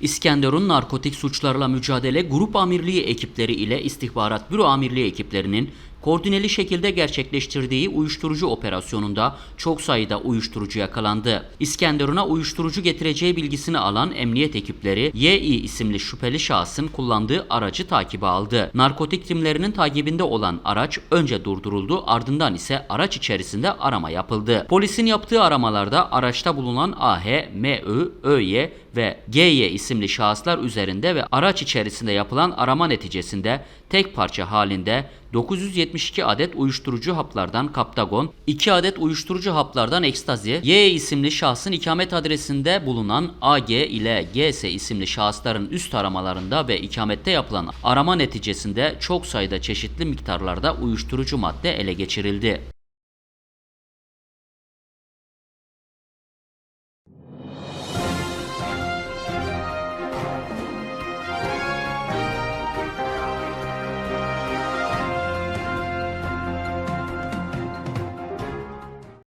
İskenderun Narkotik Suçlarla Mücadele Grup Amirliği ekipleri ile İstihbarat Büro Amirliği ekiplerinin koordineli şekilde gerçekleştirdiği uyuşturucu operasyonunda çok sayıda uyuşturucu yakalandı. İskenderun'a uyuşturucu getireceği bilgisini alan emniyet ekipleri YI isimli şüpheli şahsın kullandığı aracı takibe aldı. Narkotik timlerinin takibinde olan araç önce durduruldu ardından ise araç içerisinde arama yapıldı. Polisin yaptığı aramalarda araçta bulunan AH, MÖ, ÖY ve GY isimli şahıslar üzerinde ve araç içerisinde yapılan arama neticesinde tek parça halinde 972 adet uyuşturucu haplardan kaptagon, 2 adet uyuşturucu haplardan ekstazi, Y isimli şahsın ikamet adresinde bulunan AG ile GS isimli şahısların üst aramalarında ve ikamette yapılan arama neticesinde çok sayıda çeşitli miktarlarda uyuşturucu madde ele geçirildi.